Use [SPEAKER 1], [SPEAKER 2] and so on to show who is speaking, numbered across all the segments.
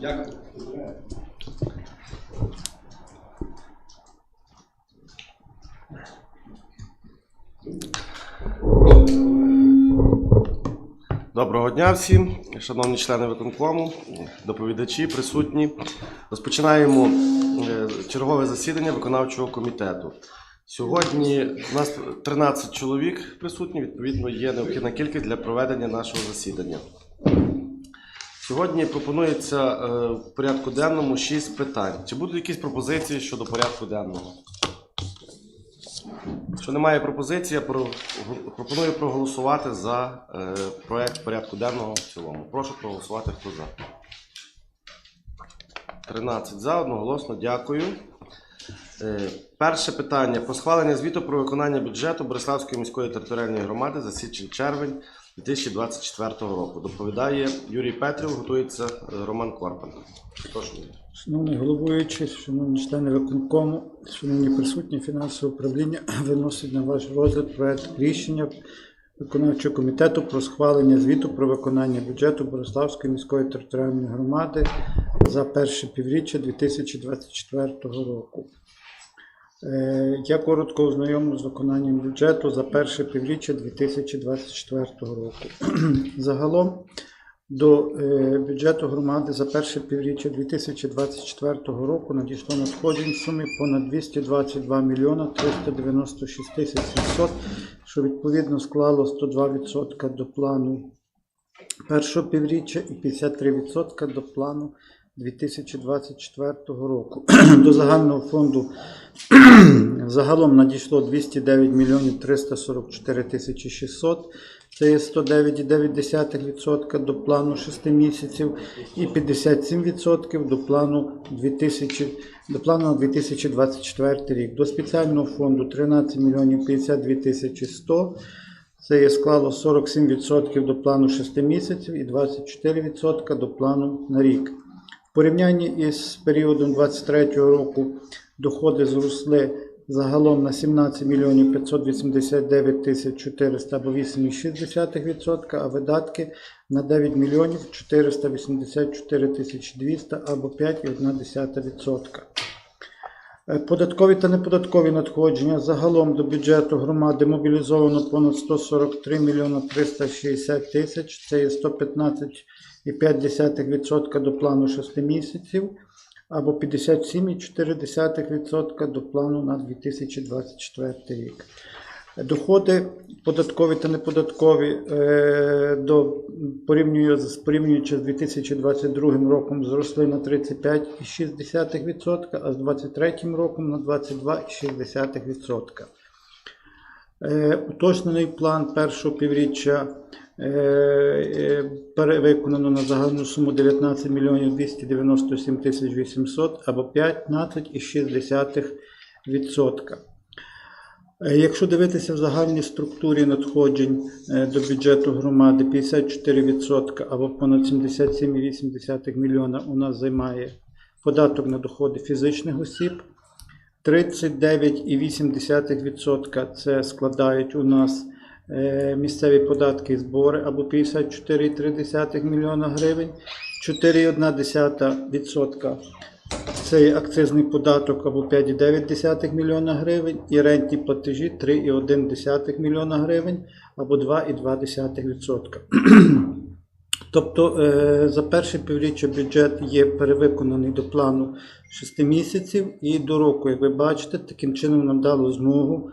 [SPEAKER 1] Дякую.
[SPEAKER 2] Доброго дня всім, шановні члени виконкому, доповідачі, присутні. Розпочинаємо е, чергове засідання виконавчого комітету. Сьогодні у нас 13 чоловік присутні, відповідно, є необхідна кількість для проведення нашого засідання. Сьогодні пропонується е, в порядку денному 6 питань. Чи будуть якісь пропозиції щодо порядку денного? Якщо немає пропозиції, я про- пропоную проголосувати за е, проект порядку денного в цілому. Прошу проголосувати, хто за. 13 за, одноголосно, дякую. Е, перше питання про схвалення звіту про виконання бюджету Бориславської міської територіальної громади за січень-червень 2024 року. Доповідає Юрій Петрів, готується е, Роман. Прошу.
[SPEAKER 3] Шановний головуючий, шановні члени виконкому, шановні присутні фінансове управління виносить на ваш розгляд проект рішення виконавчого комітету про схвалення звіту про виконання бюджету Бориславської міської територіальної громади за перше півріччя 2024 року. Е, Я коротко ознайомлю з виконанням бюджету за перше півріччя 2024 року. Загалом до е, бюджету громади за перше півріччя 2024 року надійшло надходжень в сумі понад 222 мільйона 396 тисяч 700, що відповідно склало 102% до плану першого півріччя і 53% до плану 2024 року. До загального фонду загалом надійшло 209 мільйонів 344 тисячі 600, це є 109,9% до плану 6 місяців і 57% до плану 2000, до плану на 2024 рік. До спеціального фонду 13 мільйонів 52 тисячі 100, це є склало 47% до плану 6 місяців і 24% до плану на рік. В порівнянні із періодом 2023 року доходи зросли загалом на 17 мільйонів 589 тисяч 400 або 8,6%, а видатки на 9 мільйонів 484 тисячі 200 або 5,1%. Е, Податкові та неподаткові надходження загалом до бюджету громади мобілізовано понад 143 мільйона 360 тисяч, це є 115,5% до плану 6 місяців, або 57,4% до плану на 2024 рік. Доходи податкові та неподаткові е, до порівнюючи з 2022 роком зросли на 35,6%, а з 2023 роком на 22,6%. Е, Уточнений план першого півріччя перевиконано на загальну суму 19 мільйонів 297 тисяч 800 або 15,6%. Е, Якщо дивитися в загальній структурі надходжень е, до бюджету громади, 54% або понад 77,8 мільйона у нас займає податок на доходи фізичних осіб, 39,8% це складають у нас е, місцеві податки і збори або 54,3 мільйона гривень, 4,1% це є акцизний податок або 5,9 мільйона гривень і рентні платежі 3,1 мільйона гривень або 2,2%. Тобто е, за перше півріччя бюджет є перевиконаний до плану 6 місяців і до року, як ви бачите, таким чином нам дало змогу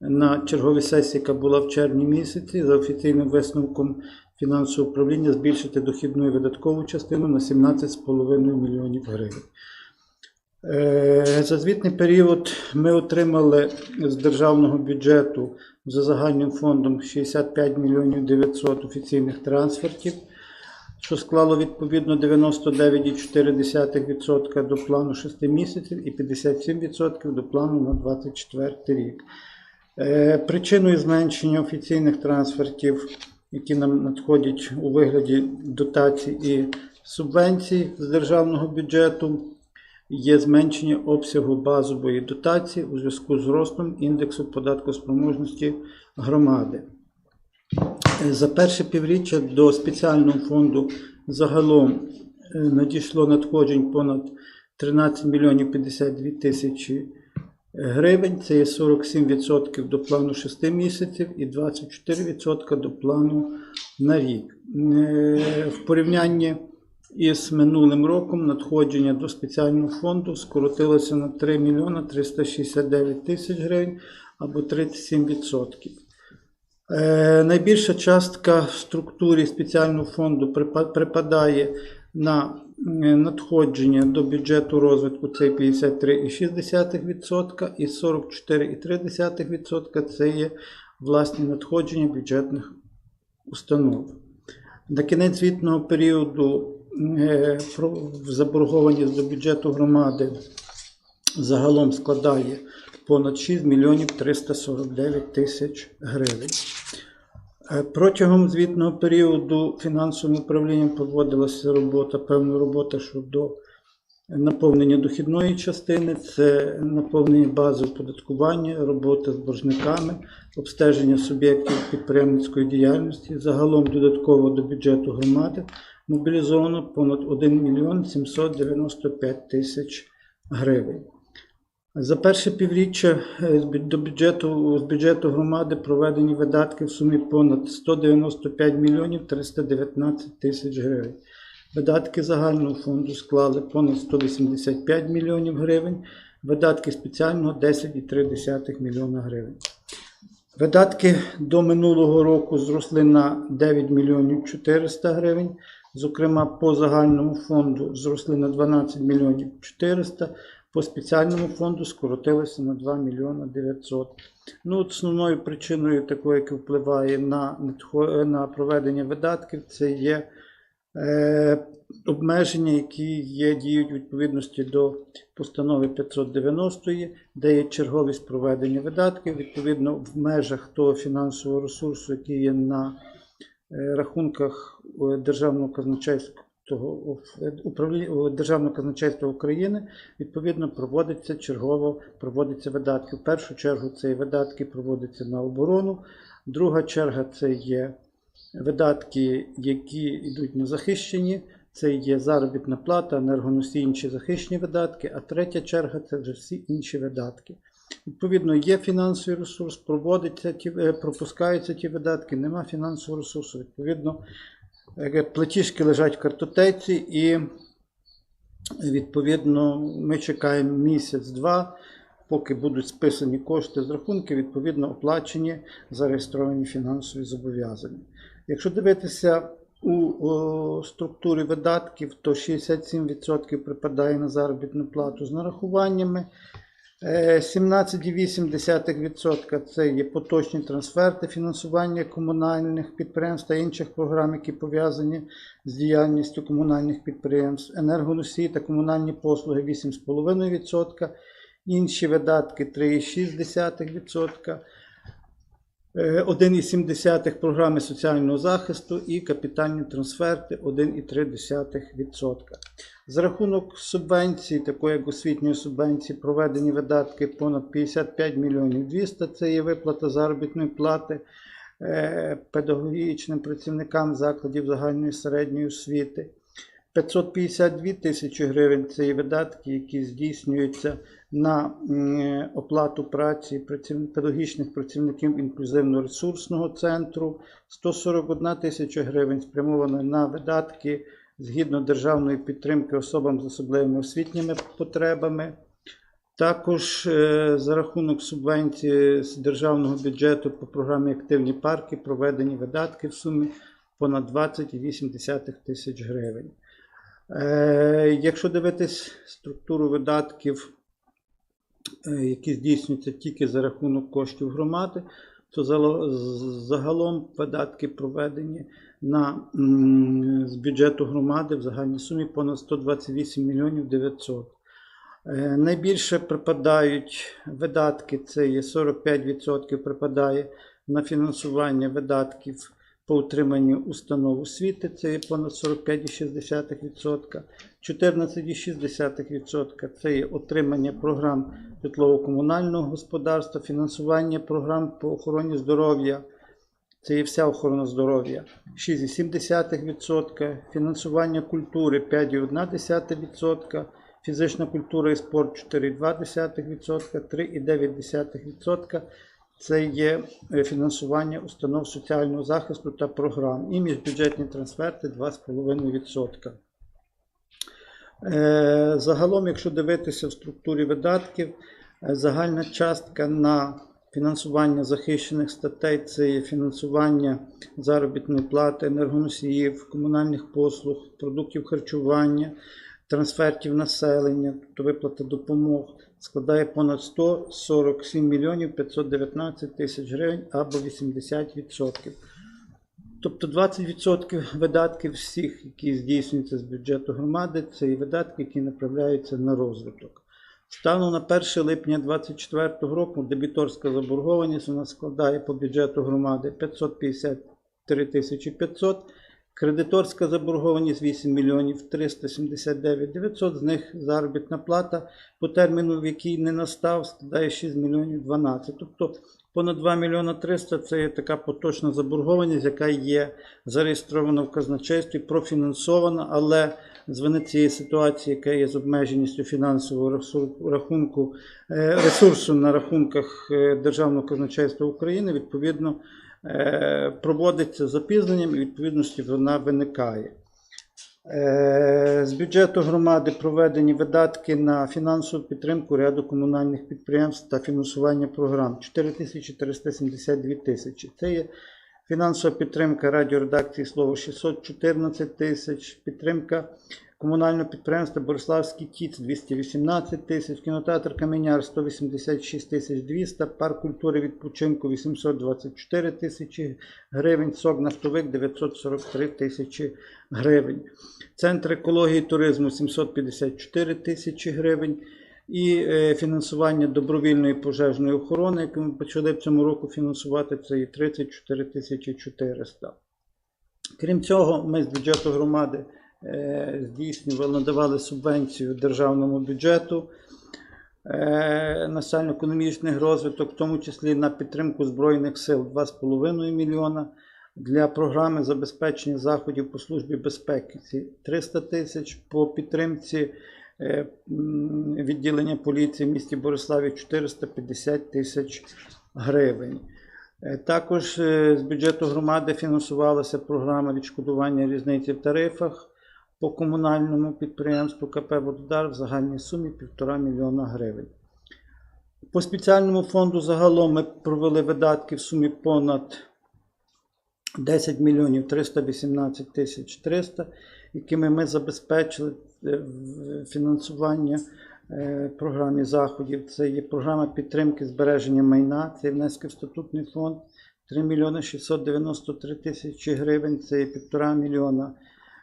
[SPEAKER 3] на черговій сесії, яка була в червні місяці, за офіційним висновком фінансового управління збільшити дохідну і видаткову частину на 17,5 мільйонів гривень. Е, За звітний період ми отримали з державного бюджету за загальним фондом 65 мільйонів 900 офіційних трансфертів, що склало відповідно 99,4% до плану 6 місяців і 57% до плану на 24 рік. Е, Причиною зменшення офіційних трансфертів, які нам надходять у вигляді дотацій і субвенцій з державного бюджету, є зменшення обсягу базової дотації у зв'язку з ростом індексу податкоспроможності громади. Е, За перше півріччя до спеціального фонду загалом е, надійшло надходжень понад 13 мільйонів 52 тисячі гривень. Це є 47% до плану 6 місяців і 24% до плану на рік. Е, В порівнянні із минулим роком надходження до спеціального фонду скоротилося на 3 мільйона 369 тисяч гривень або 37%. Е, найбільша частка в структурі спеціального фонду припадає на надходження до бюджету розвитку це 53,6% і 44,3% це є власні надходження бюджетних установ. На кінець звітного періоду е, заборгованість до бюджету громади загалом складає понад 6 мільйонів 349 тисяч гривень. Е, Протягом звітного періоду фінансовим управлінням проводилася робота, певна робота щодо наповнення дохідної частини, це наповнення бази оподаткування, робота з боржниками, обстеження суб'єктів підприємницької діяльності. Загалом додатково до бюджету громади мобілізовано понад 1 мільйон 795 тисяч гривень. За перше півріччя е, до бюджету, з бюджету громади проведені видатки в сумі понад 195 мільйонів 319 тисяч гривень. Видатки загального фонду склали понад 185 мільйонів гривень, видатки спеціального 10,3 мільйона гривень. Видатки до минулого року зросли на 9 мільйонів 400 гривень. Зокрема, по загальному фонду зросли на 12 мільйонів 400, по спеціальному фонду скоротилися на 2 мільйони 900. Ну, основною причиною такою, яка впливає на, на проведення видатків, це є е, обмеження, які є, діють у відповідності до постанови 590, де є черговість проведення видатків, відповідно в межах того фінансового ресурсу, який є на е, рахунках е, Державного казначейства. Того управління Державного казначейства України відповідно проводиться чергово проводиться видатки. В першу чергу це видатки проводяться на оборону. Друга черга це є видатки, які йдуть на захищені. Це є заробітна плата, енергоносії, інші захищені видатки. А третя черга це вже всі інші видатки. Відповідно, є фінансовий ресурс, проводиться ті, е, пропускаються ті видатки, нема фінансового ресурсу. Відповідно, платіжки лежать в картотеці, і відповідно ми чекаємо місяць-два, поки будуть списані кошти з рахунків, відповідно оплачені зареєстровані фінансові зобов'язання. Якщо дивитися у о, структурі видатків, то 67% припадає на заробітну плату з нарахуваннями. Е, 17,8% це є поточні трансферти, фінансування комунальних підприємств та інших програм, які пов'язані з діяльністю комунальних підприємств, енергоносії та комунальні послуги 8,5%, інші видатки 3,6%. Е, 1,7 програми соціального захисту і капітальні трансферти 1,3%. За рахунок субвенцій, такої як освітньої субвенції, проведені видатки понад 55 мільйонів 200, це є виплата заробітної плати е, педагогічним працівникам закладів загальної середньої освіти. 552 тисячі гривень це є видатки, які здійснюються на оплату праці педагогічних працівників інклюзивно-ресурсного центру. 141 тисяча гривень спрямовано на видатки згідно державної підтримки особам з особливими освітніми потребами. Також е, за рахунок субвенції з державного бюджету по програмі Активні парки проведені видатки в сумі понад 20,8 тисяч гривень. Е, Якщо дивитись структуру видатків, е, які здійснюються тільки за рахунок коштів громади, то загалом видатки проведені на, з бюджету громади в загальній сумі понад 128 мільйонів 900. Е, Найбільше припадають видатки, це є 45% припадає на фінансування видатків по утриманню установ освіти, це є понад 45,6%. 14,6% це є отримання програм житлово-комунального господарства, фінансування програм по охороні здоров'я це є вся охорона здоров'я. 6,7%, фінансування культури 5,1%, фізична культура і спорт 4,2%, 3,9% це є е, фінансування установ соціального захисту та програм. І міжбюджетні трансферти 2,5%. Е, Загалом, якщо дивитися в структурі видатків, е, загальна частка на фінансування захищених статей це є фінансування заробітної плати, енергоносіїв, комунальних послуг, продуктів харчування, трансфертів населення, тобто виплата допомог складає понад 147 мільйонів 519 тисяч гривень або 80%. Тобто 20% видатків всіх, які здійснюються з бюджету громади, це і видатки, які направляються на розвиток. Станом на 1 липня 2024 року дебіторська заборгованість нас складає по бюджету громади 553 тисячі 500, кредиторська заборгованість 8 мільйонів 379 900, з них заробітна плата по терміну, в який не настав, складає 6 мільйонів 12. Тобто понад 2 мільйона 300 це є така поточна заборгованість, яка є зареєстрована в казначействі, профінансована, але з цієї ситуації, яка є з обмеженістю фінансового рахунку е, ресурсу на рахунках е, Державного казначейства України, відповідно е, проводиться з запізненням і відповідності вона виникає. З бюджету громади проведені видатки на фінансову підтримку ряду комунальних підприємств та фінансування програм 4372 тисячі. Це є фінансова підтримка радіоредакції слово 614 тисяч, підтримка комунального підприємства Бориславський ТІЦ 218 тисяч, кінотеатр Каменяр 186 тисяч 200, парк культури відпочинку 824 тисячі гривень, СОК Нафтовик 943 тисячі гривень. Центр екології і туризму 754 тисячі гривень. І е, фінансування добровільної пожежної охорони, яку ми почали в цьому року фінансувати, це є 34 тисячі 400. Крім цього, ми з бюджету громади е, здійснювали, надавали субвенцію державному бюджету е, на соціально-економічний розвиток, в тому числі на підтримку Збройних сил 2,5 мільйона. Для програми забезпечення заходів по службі безпеки 300 тисяч, по підтримці відділення поліції в місті Бориславі 450 тисяч гривень. Е, Також е, з бюджету громади фінансувалася програма відшкодування різниці в тарифах по комунальному підприємству КП Вододар в загальній сумі 1,5 мільйона гривень. По спеціальному фонду загалом ми провели видатки в сумі понад 10 мільйонів 318 тисяч 300, якими ми забезпечили е, фінансування е, програмі заходів. Це є програма підтримки збереження майна, це внески в статутний фонд 3 мільйони 693 тисячі гривень, це є 1,5 мільйона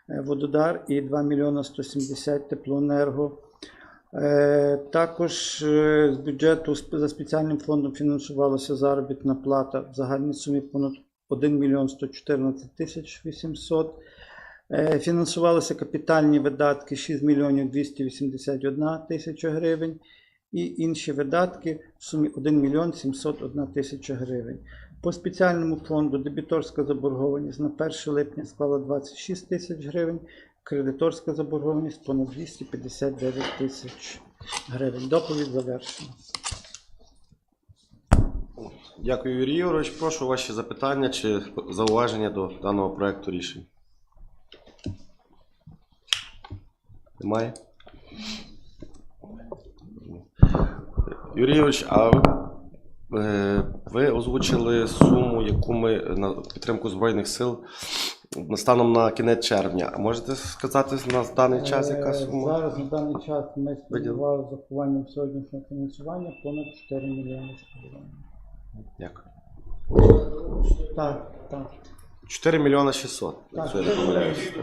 [SPEAKER 3] е, вододар і 2 мільйона 170 теплоенерго. Е, Також е, з бюджету за спеціальним фондом фінансувалася заробітна плата в загальній сумі понад 1 мільйон 114 тисяч 800. Е, Фінансувалися капітальні видатки 6 мільйонів 281 тисяча гривень і інші видатки в сумі 1 мільйон 701 тисяча гривень. По спеціальному фонду дебіторська заборгованість на 1 липня склала 26 тисяч гривень, кредиторська заборгованість понад 259 тисяч гривень. Доповідь завершена.
[SPEAKER 2] Дякую, Юрій Ігорович. Прошу ваші запитання чи зауваження до даного проекту рішень. Немає? Юрій Ігорович, а е, ви озвучили суму, яку ми на підтримку Збройних сил станом на кінець червня. А можете сказати на даний час, яка
[SPEAKER 3] Е,
[SPEAKER 2] сума?
[SPEAKER 3] Зараз на даний час ми сподівали з захованням сьогоднішнього фінансування понад 4 мільйони сподіваємо.
[SPEAKER 2] Дякую.
[SPEAKER 3] Так, так.
[SPEAKER 2] 4 мільйони 600,
[SPEAKER 3] Так.
[SPEAKER 2] якщо я не помиляюсь.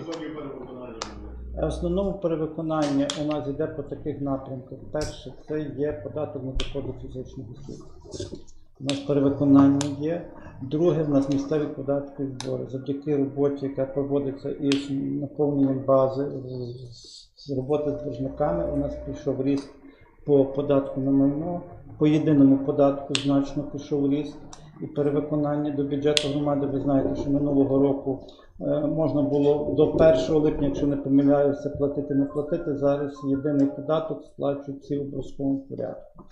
[SPEAKER 3] В основному перевиконання у нас йде по таких напрямках. Перше, це є податок на доходи фізичних осіб. У нас перевиконання є. Друге, в нас місцеві податки і збори. Завдяки роботі, яка проводиться із наповненням бази з- роботи з боржниками, у нас пішов ріст по податку на майно, по єдиному податку значно пішов ріст. і перевиконання до бюджету громади. Ви знаєте, що минулого року е, можна було до 1 липня, якщо не помиляюся, платити не платити. Зараз єдиний податок сплачують всі в обов'язковому порядку.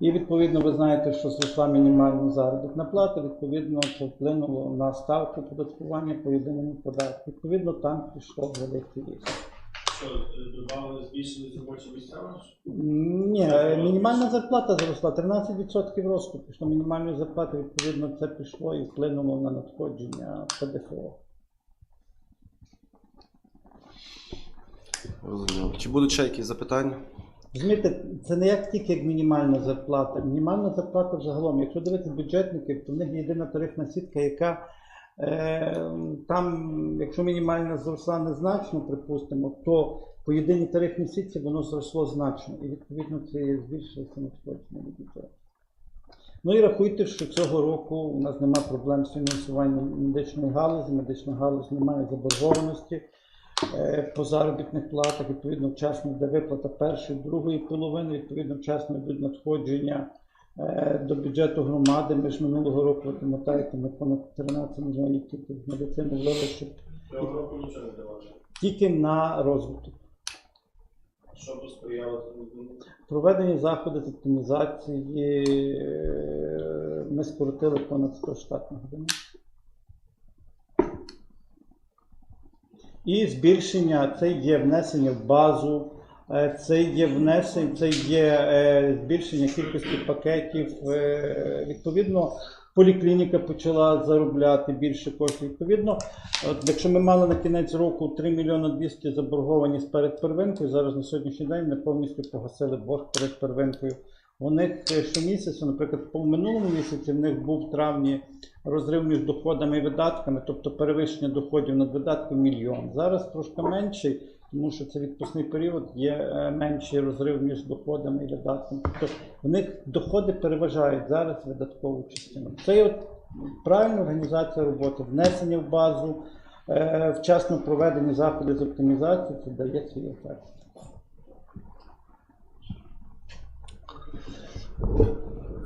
[SPEAKER 3] І відповідно ви знаєте, що зросла мінімальна заробітна плата, відповідно, це вплинуло на ставку податкування по єдиному податку. Відповідно, там пішов великий ріст.
[SPEAKER 1] Що, додали, збільшили робочі місця?
[SPEAKER 3] Ні, мінімальна зарплата зросла 13% росту пішло мінімальної зарплати, відповідно, це пішло і вплинуло на надходження ПДФО.
[SPEAKER 2] Розуміло. Чи будуть ще якісь запитання?
[SPEAKER 3] Розумієте, це не як тільки як мінімальна зарплата. Мінімальна зарплата взагалом. Якщо дивитися бюджетників, то в них є єдина тарифна сітка, яка е, там, якщо мінімальна зросла незначно, припустимо, то по єдиній тарифній сітці воно зросло значно. І відповідно це збільшилося надходження до бюджету. Ну і рахуйте, що цього року у нас немає проблем з фінансуванням медичної галузі, медична галузь не має заборгованості по заробітних платах, відповідно, вчасно йде виплата першої, другої половини, відповідно, вчасно йдуть надходження е, до бюджету громади. Ми ж минулого року, ви пам'ятаєте, ми понад 13 мільйонів тільки з медицини ввели, щоб
[SPEAKER 1] Цього року нічого не давали.
[SPEAKER 3] тільки на розвиток.
[SPEAKER 1] Що посприяло тому зміну?
[SPEAKER 3] Проведені заходи з оптимізації. е, Ми скоротили понад 100 штатних одиниць. І збільшення це є внесення в базу, е, це є внесення, це є е, збільшення кількості пакетів. е, Відповідно, поліклініка почала заробляти більше коштів. Відповідно, якщо ми мали на кінець року 3 мільйони 200 заборгованість перед первинкою, зараз на сьогоднішній день ми повністю погасили борг перед первинкою. У них е, щомісяця, наприклад, по минулому місяці в них був в травні розрив між доходами і видатками, тобто перевищення доходів над видатками мільйон. Зараз трошки менший, тому що це відпускний період, є е, менший розрив між доходами і видатками. Тобто в них доходи переважають зараз видаткову частину. Це є от правильна організація роботи, внесення в базу, е, вчасно проведені заходи з оптимізації, це дає свій ефект.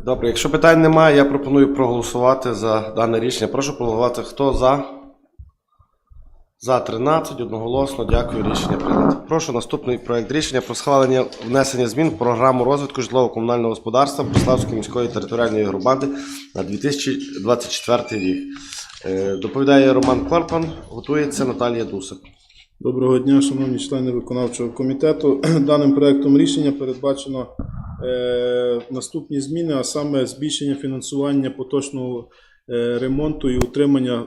[SPEAKER 2] Добре, якщо питань немає, я пропоную проголосувати за дане рішення. Прошу проголосувати, хто за. За 13, одноголосно, дякую, рішення прийнято. Прошу наступний проект рішення про схвалення внесення змін в програму розвитку житлово-комунального господарства Преславської міської територіальної громади на 2024 рік. Е, Доповідає Роман Кларпан, готується Наталія Дусик.
[SPEAKER 4] Доброго дня, шановні члени виконавчого комітету. Даним проектом рішення передбачено е, наступні зміни, а саме збільшення фінансування поточного е, ремонту і утримання е,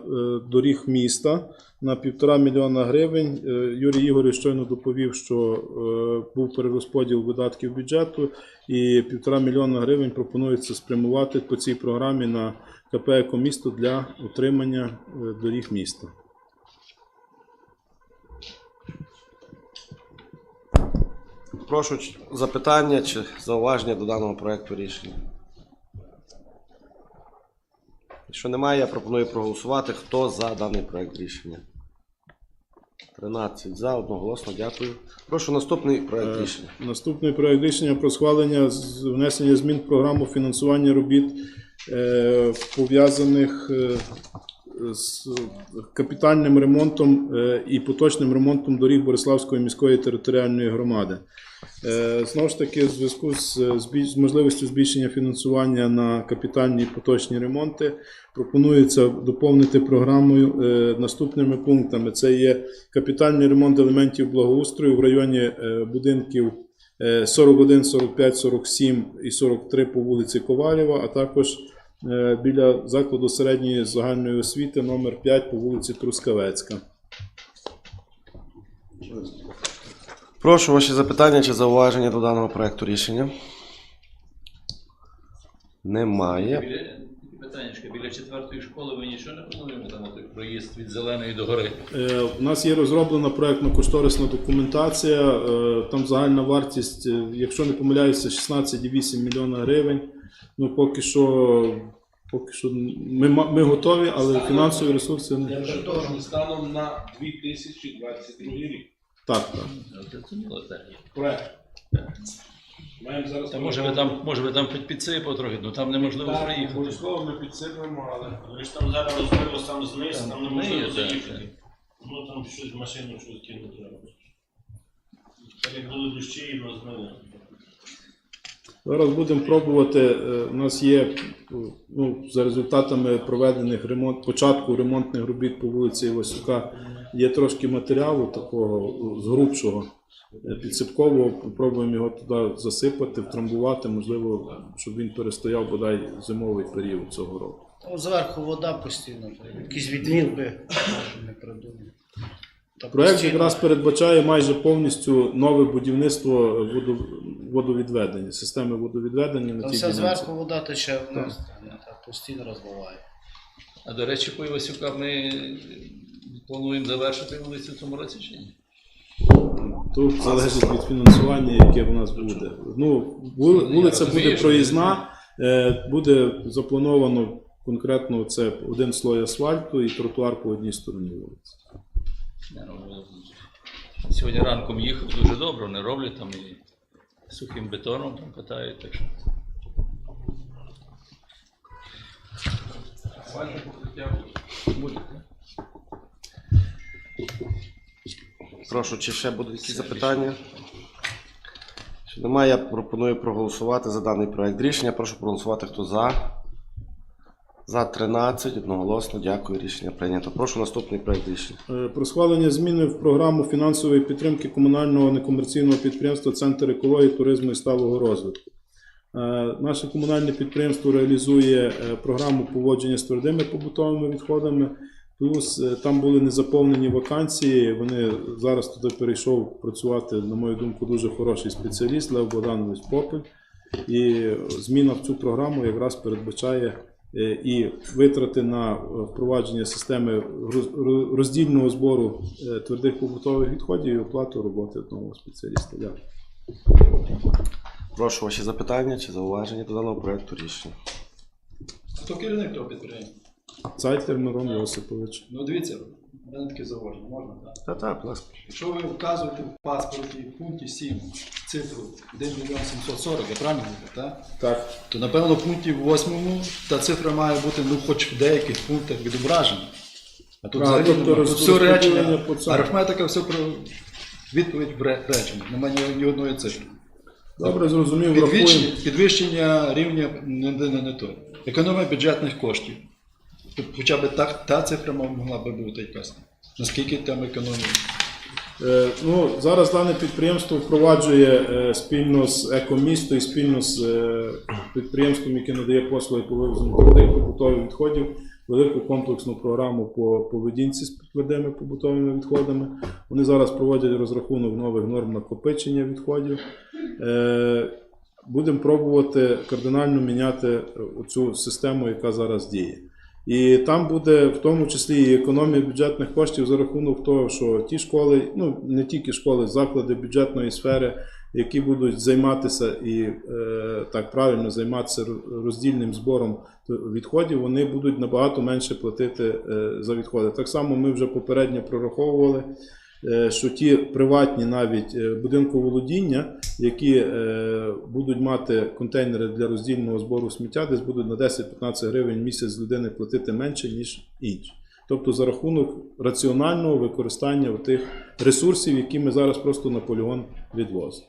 [SPEAKER 4] доріг міста на півтора мільйона гривень. Е, Юрій Ігорович щойно доповів, що е, був перерозподіл видатків бюджету, і півтора мільйона гривень пропонується спрямувати по цій програмі на КП «Екомісто» для утримання е, доріг міста.
[SPEAKER 2] Прошу запитання чи зауваження до даного проекту рішення. Якщо немає, я пропоную проголосувати. Хто за даний проект рішення? 13 за, одноголосно, дякую. Прошу наступний проект
[SPEAKER 4] Е,
[SPEAKER 2] рішення.
[SPEAKER 4] Наступний проект рішення про схвалення внесення змін в програму фінансування робіт е, пов'язаних е, з капітальним ремонтом е, і поточним ремонтом доріг Бориславської міської територіальної громади. Е, Знову ж таки, в зв'язку з, можливістю збільшення фінансування на капітальні поточні ремонти пропонується доповнити програмою е, наступними пунктами: це є капітальний ремонт елементів благоустрою в районі е, будинків е, 41, 45, 47 і 43 по вулиці Ковалєва, а також біля закладу середньої загальної освіти номер 5 по вулиці Трускавецька.
[SPEAKER 2] Прошу ваші запитання чи зауваження до даного проекту рішення. Немає.
[SPEAKER 5] Біля питаннячка, біля четвертої школи ви нічого не плануєте там той проїзд від зеленої до гори.
[SPEAKER 4] Е, У нас є розроблена проектно-кошторисна документація. е, Там загальна вартість, е, якщо не помиляюся, 16,8 мільйона гривень. Ну поки що, поки що ми, ми готові, але фінансові ресурси
[SPEAKER 1] Я
[SPEAKER 4] не
[SPEAKER 1] станом на 2022 рік.
[SPEAKER 4] Так. так.
[SPEAKER 5] Зрозуміло, так.
[SPEAKER 1] Проект. Маємо зараз.
[SPEAKER 5] Та може ви там, може ви там під- підсипав трохи, ну там неможливо
[SPEAKER 1] Так,
[SPEAKER 5] проїхати.
[SPEAKER 1] обов'язково ми підсипемо, але ви ж там зараз розбило сам зниз,
[SPEAKER 5] Там
[SPEAKER 1] там
[SPEAKER 5] не
[SPEAKER 1] неможливо
[SPEAKER 5] так,
[SPEAKER 1] заїхати. Ну там щось машину щось кинути треба. Так як були дощі і розбили.
[SPEAKER 4] Зараз будемо пробувати. е, У нас є ну, за результатами проведених ремонт, початку ремонтних робіт по вулиці Івасюка. Є трошки матеріалу такого з грубшого е, підсипкового. Попробуємо його туди засипати, втрамбувати, можливо, щоб він перестояв бодай зимовий період цього року.
[SPEAKER 6] Там зверху вода постійно, якісь відвід не придумали. Постійно.
[SPEAKER 4] якраз передбачає майже повністю нове будівництво водовідведення, системи водовідведення на
[SPEAKER 6] Там
[SPEAKER 4] тій
[SPEAKER 6] все
[SPEAKER 4] ділянці.
[SPEAKER 6] зверху вода тече вниз, так постійно розбиває.
[SPEAKER 5] А до речі, по Івасюка ми плануємо завершити вулицю в цьому році чи ні?
[SPEAKER 4] Тут залежить від фінансування, яке в нас буде. Ну, вулиця буде проїзна, е, буде заплановано конкретно це один слой асфальту і тротуар по одній стороні вулиці.
[SPEAKER 5] Сьогодні ранком їхав дуже добре, вони роблять там і сухим бетоном там катають, так що. Асфальтне покриття буде.
[SPEAKER 2] Прошу, чи ще будуть якісь запитання? Якщо немає, я пропоную проголосувати за даний проект рішення. Прошу проголосувати, хто за. За 13, одноголосно, дякую, рішення прийнято. Прошу наступний проект рішення.
[SPEAKER 4] Е, Про схвалення зміни в програму фінансової підтримки комунального некомерційного підприємства Центр екології, туризму і сталого розвитку. Е, Наше комунальне підприємство реалізує е, програму поводження з твердими побутовими відходами. Плюс е, там були незаповнені вакансії. Вони зараз туди перейшов працювати, на мою думку, дуже хороший спеціаліст Лев Богданович Попель. І зміна в цю програму якраз передбачає і витрати на впровадження системи роз- роз- роздільного збору твердих побутових відходів і оплату роботи одного спеціаліста. Дякую.
[SPEAKER 2] Прошу ваші запитання чи зауваження до даного проекту рішення.
[SPEAKER 7] Хто керівник того підприємства?
[SPEAKER 4] Цайтер Мирон Йосипович.
[SPEAKER 7] Ну дивіться, в мене таке зауваження, можна? Так?
[SPEAKER 2] Та так, будь ласка.
[SPEAKER 7] Якщо ви вказуєте в паспорті в пункті 7 цифру 1 мільйон 740, я правильно говорю, так?
[SPEAKER 4] Так.
[SPEAKER 7] То напевно в пункті 8 та цифра має бути ну, хоч в деяких пунктах відображена. А тут
[SPEAKER 4] А,
[SPEAKER 7] взагалі
[SPEAKER 4] тобто
[SPEAKER 7] нема. Тут
[SPEAKER 4] роз-
[SPEAKER 7] все
[SPEAKER 4] розподілення
[SPEAKER 7] речення,
[SPEAKER 4] по цьому.
[SPEAKER 7] арифметика, все про відповідь в ре- реченні. Немає ні, ні одної цифри.
[SPEAKER 4] Добре, зрозумів, врахуємо.
[SPEAKER 7] Підвищення, підвищення рівня не, не, не, не то. Економія бюджетних коштів. Хоча б так, та цифра могла би бути якась. Наскільки там економія?
[SPEAKER 4] Е, Ну, зараз дане підприємство впроваджує е, спільно з екомісто і спільно з е, підприємством, яке надає послуги по вивезенню твердих побутових відходів, велику комплексну програму по поведінці з твердими побутовими відходами. Вони зараз проводять розрахунок нових норм накопичення відходів. Е, Будемо пробувати кардинально міняти цю систему, яка зараз діє. І там буде в тому числі і економія бюджетних коштів за рахунок того, що ті школи, ну не тільки школи, заклади бюджетної сфери, які будуть займатися і е, так правильно займатися роздільним збором відходів, вони будуть набагато менше платити е, за відходи. Так само ми вже попередньо прораховували. е, Що ті приватні навіть будинковолодіння, які е, будуть мати контейнери для роздільного збору сміття, десь будуть на 10-15 гривень місяць людини платити менше, ніж інші. Тобто за рахунок раціонального використання тих ресурсів, які ми зараз просто на полігон відвозимо.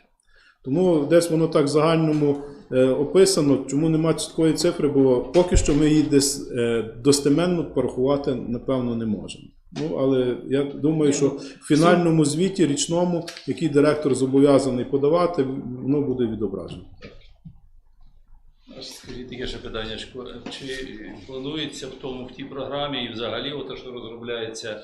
[SPEAKER 4] Тому десь воно так в загальному е, описано, чому немає чіткої цифри, бо поки що ми її десь е, достеменно порахувати, напевно, не можемо. Ну, але я думаю, що в фінальному звіті річному, який директор зобов'язаний подавати, воно буде відображено.
[SPEAKER 5] Скажіть таке ще питання, чи планується в тому в тій програмі і взагалі, ото, що розробляється,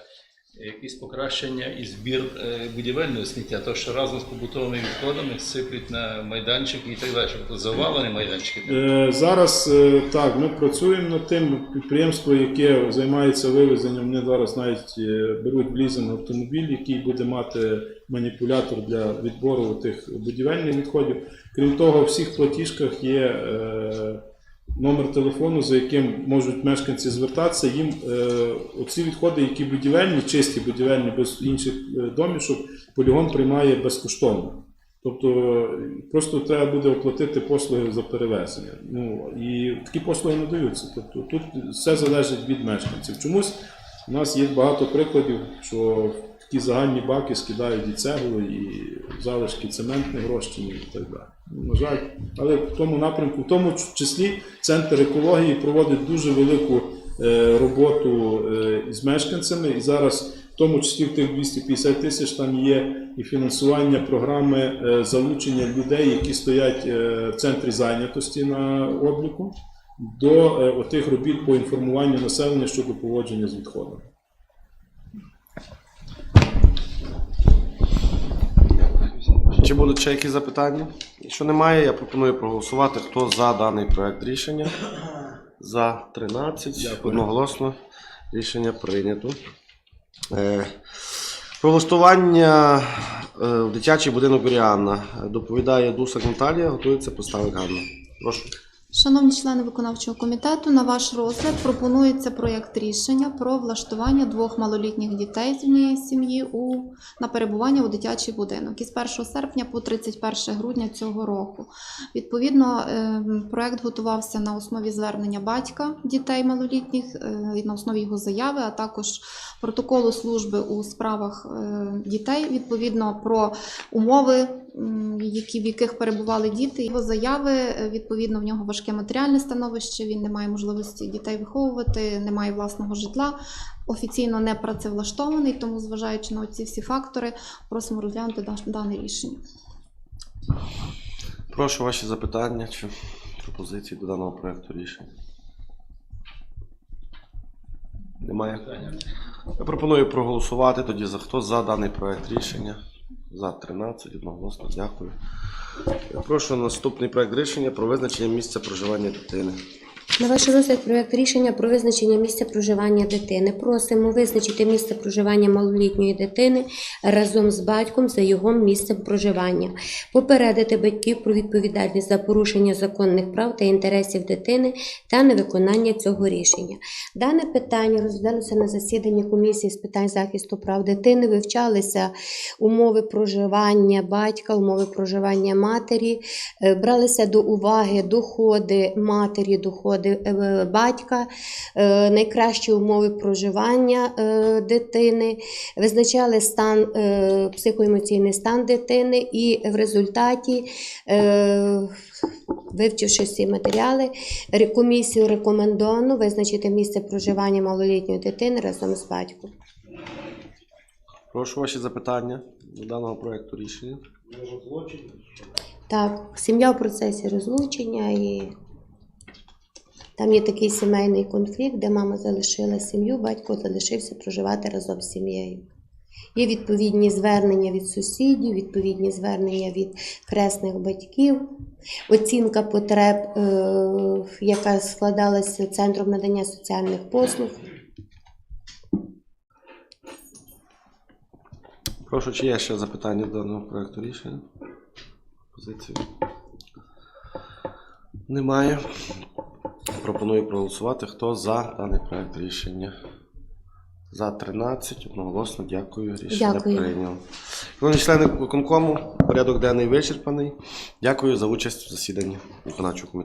[SPEAKER 5] якісь покращення і збір е, будівельного сміття, то що разом з побутовими відходами сиплють на майданчики і так далі. Тобто завалені майданчики.
[SPEAKER 4] Е, Зараз е, так, ми працюємо над тим. Підприємство, яке займається вивезенням, вони зараз навіть беруть в автомобіль, який буде мати маніпулятор для відбору тих будівельних відходів. Крім того, в всіх платіжках є номер телефону, за яким можуть мешканці звертатися. Їм е, оці відходи, які будівельні, чисті будівельні, без інших е, домішок, полігон приймає безкоштовно. Тобто просто треба буде оплатити послуги за перевезення. Ну і такі послуги надаються. Тобто тут все залежить від мешканців. Чомусь у нас є багато прикладів, що такі загальні баки скидають і цеглу, і залишки цементних розчинів і так далі. На жаль, але в тому напрямку, в тому числі центр екології проводить дуже велику е, роботу е, з мешканцями, і зараз, в тому числі в тих 250 тисяч, там є і фінансування програми е, залучення людей, які стоять в центрі зайнятості на обліку, до отих робіт по інформуванню населення щодо поводження з відходами.
[SPEAKER 2] Чи будуть ще якісь запитання? Якщо немає, я пропоную проголосувати. Хто за даний проект рішення? За 13. Одноголосно рішення прийнято. Е, Про влаштування е, в дитячий будинок Оріанна. Доповідає Дусак Наталія, готується представник Ганна. Прошу.
[SPEAKER 8] Шановні члени виконавчого комітету, на ваш розгляд пропонується проєкт рішення про влаштування двох малолітніх дітей з однієї сім'ї у, на перебування у дитячий будинок із 1 серпня по 31 грудня цього року. Відповідно, ем, проєкт готувався на основі звернення батька дітей малолітніх, е, на основі його заяви, а також протоколу служби у справах е, дітей, відповідно про умови, які, в яких перебували діти. Його заяви, е, відповідно, в нього важке матеріальне становище, він не має можливості дітей виховувати, не має власного житла, офіційно не працевлаштований, тому, зважаючи на ці всі фактори, просимо розглянути дане рішення.
[SPEAKER 2] Прошу ваші запитання чи пропозиції до даного проекту рішення. Немає. Я пропоную проголосувати тоді за хто за даний проект рішення. За 13, одноголосно, дякую. Я прошу наступний проект рішення про визначення місця проживання дитини.
[SPEAKER 9] На ваш розгляд проект рішення про визначення місця проживання дитини. Просимо визначити місце проживання малолітньої дитини разом з батьком за його місцем проживання, попередити батьків про відповідальність за порушення законних прав та інтересів дитини та невиконання цього рішення. Дане питання розглядалося на засіданні комісії з питань захисту прав дитини. Вивчалися умови проживання батька, умови проживання матері, Е, бралися до уваги доходи матері, доходи батька, е, найкращі умови проживання е, дитини, визначали стан, е, психоемоційний стан дитини, і в результаті, е, вивчивши всі матеріали, комісію рекомендовано визначити місце проживання малолітньої дитини разом з батьком.
[SPEAKER 2] Прошу ваші запитання до даного проекту рішення.
[SPEAKER 9] Так, сім'я в процесі розлучення і там є такий сімейний конфлікт, де мама залишила сім'ю, батько залишився проживати разом з сім'єю. Є відповідні звернення від сусідів, відповідні звернення від хресних батьків, оцінка потреб, е, яка складалася Центром надання соціальних послуг.
[SPEAKER 2] Прошу, чи є ще запитання до даного проекту рішення? Позиції? Немає. Пропоную проголосувати. Хто за даний проект рішення? За 13, одноголосно дякую. Рішення
[SPEAKER 9] Дякую.
[SPEAKER 2] прийнято. Шановні члени виконкому, порядок денний вичерпаний. Дякую за участь в засіданні виконавчого комітету.